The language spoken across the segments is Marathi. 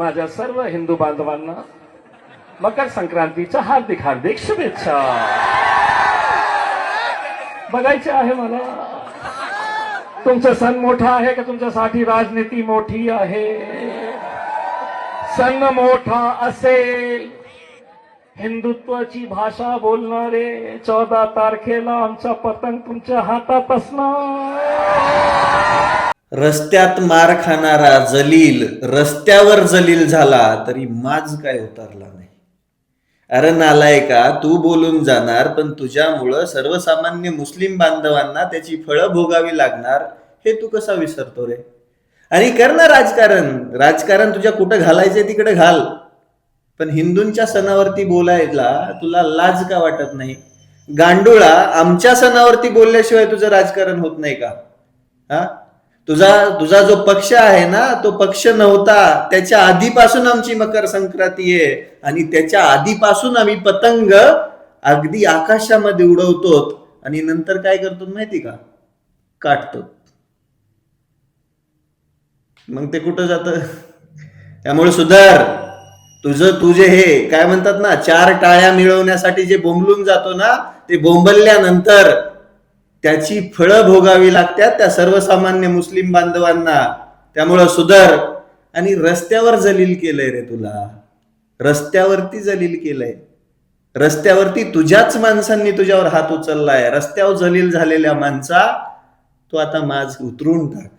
माझ्या सर्व हिंदू बांधवांना मकर संक्रांतीच्या हार्दिक हार्दिक शुभेच्छा. बघायचे आहे मला. तुमचा सण मोठा आहे का तुमच्यासाठी राजनीती मोठी आहे? सण मोठा असेल. हिंदुत्वाची भाषा बोलणारे चौदा तारखेला आमचा पतंग तुमच्या हातात असणार रस्त्यात मार खाणारा जलील रस्त्यावर जलील झाला तरी माज काय उतरला नाही. अरे नालायका तू बोलून जाणार पण तुझ्यामुळं सर्वसामान्य मुस्लिम बांधवांना त्याची फळं भोगावी लागणार हे तू कसा विसरतो रे? आणि कर ना राजकारण. राजकारण तुझ्या कुठं घालायचंय तिकडे घाल. पण हिंदूंच्या सणावरती बोलायला तुला लाज का वाटत नाही? गांडुळा आमच्या सणावरती बोलल्याशिवाय तुझं राजकारण होत नाही का? हा? तुझा तुझा जो पक्ष आहे ना तो पक्ष नव्हता. त्याच्या आधीपासून आमची मकर संक्रांती आहे. आणि त्याच्या आधीपासून आम्ही पतंग अगदी आकाशामध्ये उडवतो आणि नंतर काय करतो माहिती का? काटतो. मग ते कुठं जात? त्यामुळे सुधार तुझं तुझे हे काय म्हणतात ना चार टाळ्या मिळवण्यासाठी जे बोंबलून जातो ना ते बोंबलल्यानंतर त्याची फळं भोगावी लागतात त्या सर्वसामान्य मुस्लिम बांधवांना. त्यामुळं सुधर. आणि रस्त्यावर जलील केलंय रे तुला. रस्त्यावरती जलील केलंय. रस्त्यावरती तुझ्याच माणसांनी तुझ्यावर हात उचललाय. रस्त्यावर जलील झालेल्या माणसा तू आता माझ उतरून टाक.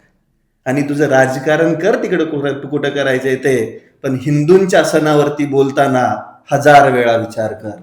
आणि तुझं राजकारण कर तिकडे कुठं तू कुठं करायचंय ते. पण हिंदूंच्या सणावरती बोलताना हजार वेळा विचार कर.